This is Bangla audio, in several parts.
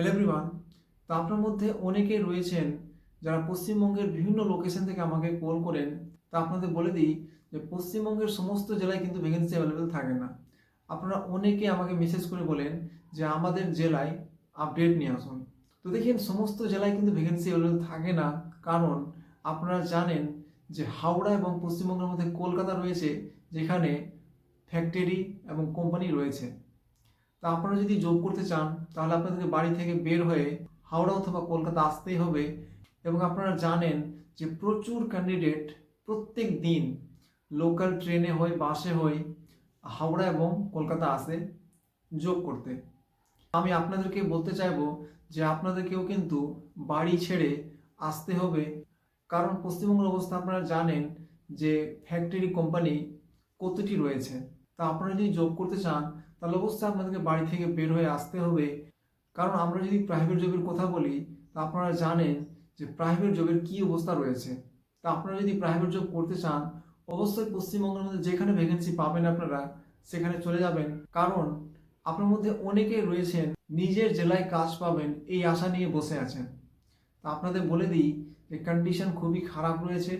হ্যালো এভরিওয়ান তো আপনার মধ্যে অনেকে রয়েছেন যারা পশ্চিমবঙ্গের বিভিন্ন লোকেশন থেকে আমাকে কল করেন। তা আপনাদের বলে দিই যে পশ্চিমবঙ্গের সমস্ত জেলায় কিন্তু ভ্যাকেন্সি অ্যাভেলেবেল থাকে না। আপনারা অনেকে আমাকে মেসেজ করে বলেন যে আমাদের জেলায় আপডেট নিয়ে আসুন। তো দেখেন, সমস্ত জেলায় কিন্তু ভ্যাকেন্সি অ্যাভেলেবেল থাকে না। কারণ আপনারা জানেন যে হাওড়া এবং পশ্চিমবঙ্গের মধ্যে কলকাতা রয়েছে, যেখানে ফ্যাক্টরি এবং কোম্পানি রয়েছে। তা আপনারা যদি যোগ করতে চান, তাহলে আপনাদেরকে বাড়ি থেকে বের হয়ে হাওড়া অথবা কলকাতা আসতেই হবে এবং আপনারা জানেন যে প্রচুর ক্যান্ডিডেট প্রত্যেক দিন লোকাল ট্রেনে হয় বাসে হয় হাওড়া এবং কলকাতা আসে যোগ করতে। আমি আপনাদেরকে বলতে চাইব যে আপনাদেরকেও কিন্তু বাড়ি ছেড়ে আসতে হবে। কারণ পশ্চিমবঙ্গের অবস্থা আপনারা জানেন যে ফ্যাক্টরি কোম্পানি কতটি রয়েছে। তা আপনারা যদি যোগ করতে চান তাহলে অবশ্যই আপনাদেরকে বাড়ি থেকে বের হয়ে আসতে হবে। কারণ আমরা যদি প্রাইভেট জবের কথা বলি, তা আপনারা জানেন যে প্রাইভেট জবের কী অবস্থা রয়েছে। তা আপনারা যদি প্রাইভেট জব করতে চান, অবশ্যই পশ্চিমবঙ্গের মধ্যে যেখানে ভ্যাকেন্সি পাবেন আপনারা, সেখানে চলে যাবেন। কারণ আপনার মধ্যে অনেকে রয়েছেন, নিজের জেলায় কাজ পাবেন, এই আশা নিয়ে বসে আছেন। তা আপনাদের বলে দিই যে কন্ডিশন খুবই খারাপ রয়েছে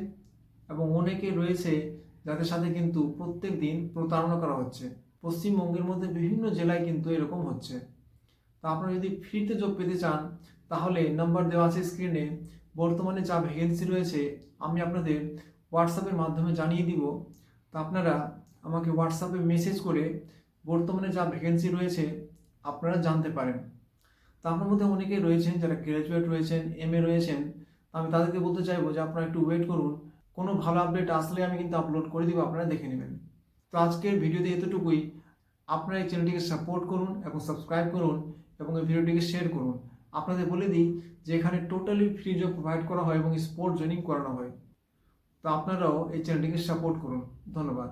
এবং অনেকে রয়েছে যাদের সাথে কিন্তু প্রত্যেক দিন প্রতারণা করা হচ্ছে। পশ্চিমবঙ্গের মধ্যে বিভিন্ন জেলায় কিন্তু এরকম হচ্ছে। তা আপনারা যদি ফ্রিতে জব পেতে চান, তাহলে নাম্বার দেওয়া আছে স্ক্রিনে বর্তমানে যা ভ্যাকেন্সি রয়েছে, আমি আপনাদের হোয়াটসঅ্যাপের মাধ্যমে জানিয়ে দিব। তা আপনারা আমাকে হোয়াটসঅ্যাপে মেসেজ করে বর্তমানে যা ভ্যাকেন্সি রয়েছে, আপনারা জানতে পারেন। তা আপনার মধ্যে অনেকেই রয়েছেন যারা গ্র্যাজুয়েট রয়েছেন এম এ রয়েছেন। আমি তাদেরকে বলতে চাইব যে আপনারা একটু ওয়েট করুন। কোনো ভালো আপডেট আসলে আমি কিন্তু আপলোড করে দিব, আপনারা দেখে নেবেন। তো আজকের ভিডিওতে এতটুকুই। আপনারা এই চ্যানেলটিকে সাপোর্ট করুন এবং সাবস্ক্রাইব করুন এবং এই ভিডিওটিকে শেয়ার করুন। আপনাদের বলে দিই যে এখানে টোটালি ফ্রি জব প্রোভাইড করা হয় এবং স্পোর্ট জয়নিং করানো হয়। তো আপনারাও এই চ্যানেলটিকে সাপোর্ট করুন। ধন্যবাদ।